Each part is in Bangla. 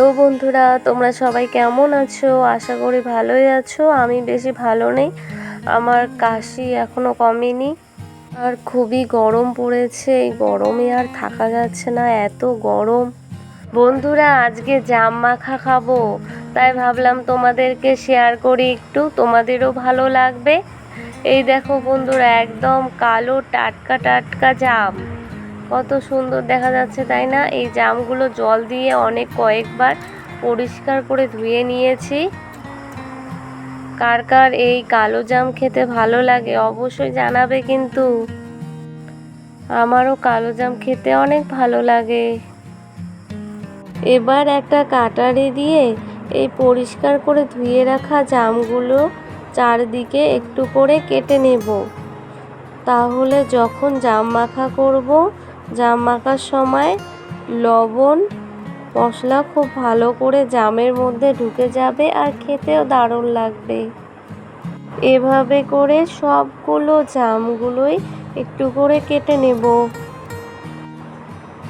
বন্ধুরা, তোমরা সবাই কেমন আছো? আশা করি ভালোই আছো। আমি বেশি ভালো নেই। আমার কাশি এখনও কমেনি। আর খুবই গরম পড়েছে। এই গরমে আর থাকা যাচ্ছে না, এত গরম। বন্ধুরা, আজকে জাম মাখা খাব। তাই ভাবলাম তোমাদেরকে শেয়ার করি একটু। তোমাদেরও ভালো লাগবে। এই দেখো বন্ধুরা, একদম কালো টাটকা টাটকা জাম। কত সুন্দর দেখা যাচ্ছে, তাই না? এই জামগুলো জল দিয়ে অনেক কয়েকবার পরিষ্কার করে ধুয়ে নিয়েছি। কার কার এই কালো জাম খেতে ভালো লাগে অবশ্যই জানাবে কিন্তু। আমারও কালো জাম খেতে অনেক ভালো লাগে। এবার একটা কাটারি দিয়ে এই পরিষ্কার করে ধুয়ে রাখা জামগুলো চারদিকে একটু করে কেটে নেব। তাহলে যখন জাম মাখা করব জাম মাখার সময় লবণ মশলা খুব ভালো করে জামের মধ্যে ঢুকে যাবে আর খেতেও দারুণ লাগবে। এভাবে করে সবগুলো জামগুলোই একটু করে কেটে নেব।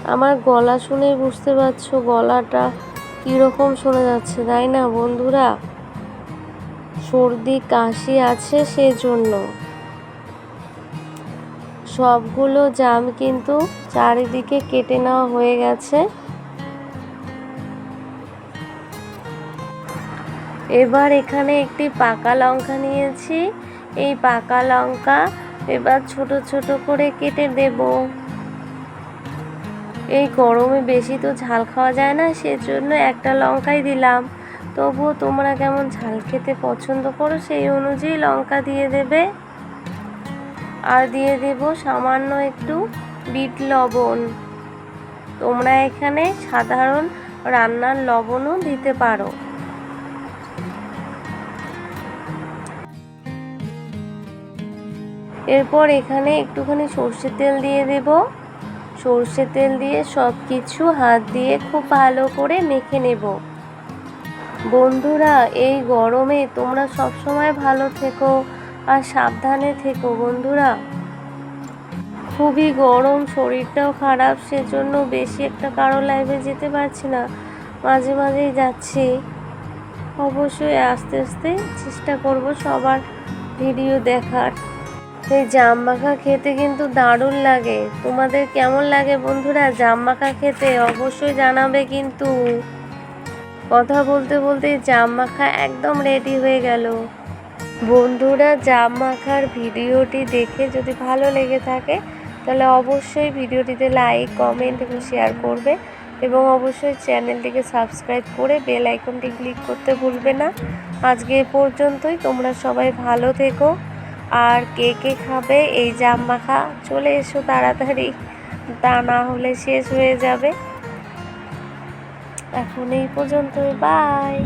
আমার গলা শুনে বুঝতে পারছ গলাটা কীরকম শোনা যাচ্ছে, তাই না বন্ধুরা? সর্দি, কাশি আছে সেজন্য। সবগুলো জাম কিন্তু চারিদিকে কেটে নেওয়া হয়ে গেছে। এবার এখানে একটি পাকা লঙ্কা নিয়েছি। এই পাকা লঙ্কা এবার ছোট ছোট করে কেটে দেব। এই গরমে বেশি তো ঝাল খাওয়া যায় না, সেজন্য একটা লঙ্কাই দিলাম। তবুও তোমরা কেমন ঝাল খেতে পছন্দ করো সেই অনুযায়ী লঙ্কা দিয়ে দেবে। আর দিয়ে দেব সামান্য একটু বিট লবণ। তোমরা এখানে সাধারণ রান্নার লবণও দিতে পারো। এরপর এখানে একটুখানি সর্ষে তেল দিয়ে দেব। সর্ষে তেল দিয়ে সব কিছু হাত দিয়ে খুব ভালো করে মেখে নেব। বন্ধুরা, এই গরমে তোমরা সব সময় ভালো থেকো আর সাবধানে থেকো বন্ধুরা। খুবই গরম, শরীরটাও খারাপ, সেজন্য বেশি একটা কারও লাইভে যেতে পারছি না। মাঝে মাঝেই যাচ্ছি। অবশ্যই আস্তে আস্তে চেষ্টা করব সবার ভিডিও দেখার। এই জাম মাখা খেতে কিন্তু দারুণ লাগে। তোমাদের কেমন লাগে বন্ধুরা জাম মাখা খেতে? অবশ্যই জানাবে কিন্তু। কথা বলতে বলতে জাম মাখা একদম রেডি হয়ে গেল। বন্ধুরা, জাম মাখার ভিডিওটি দেখে যদি ভালো লেগে থাকে তাহলে অবশ্যই ভিডিওটিতে লাইক কমেন্ট এবং শেয়ার করবে এবং অবশ্যই চ্যানেলটিকে সাবস্ক্রাইব করে বেল আইকনটি ক্লিক করতে ভুলবে না। আজকে এ পর্যন্তই, তোমরা সবাই ভালো থেকো। আর কে কে খাবে, এই জাম মাখা চলে এসো তাড়াতাড়ি। তা না হলে শেষ হয়ে যাবে। এখন এই পর্যন্তই বাই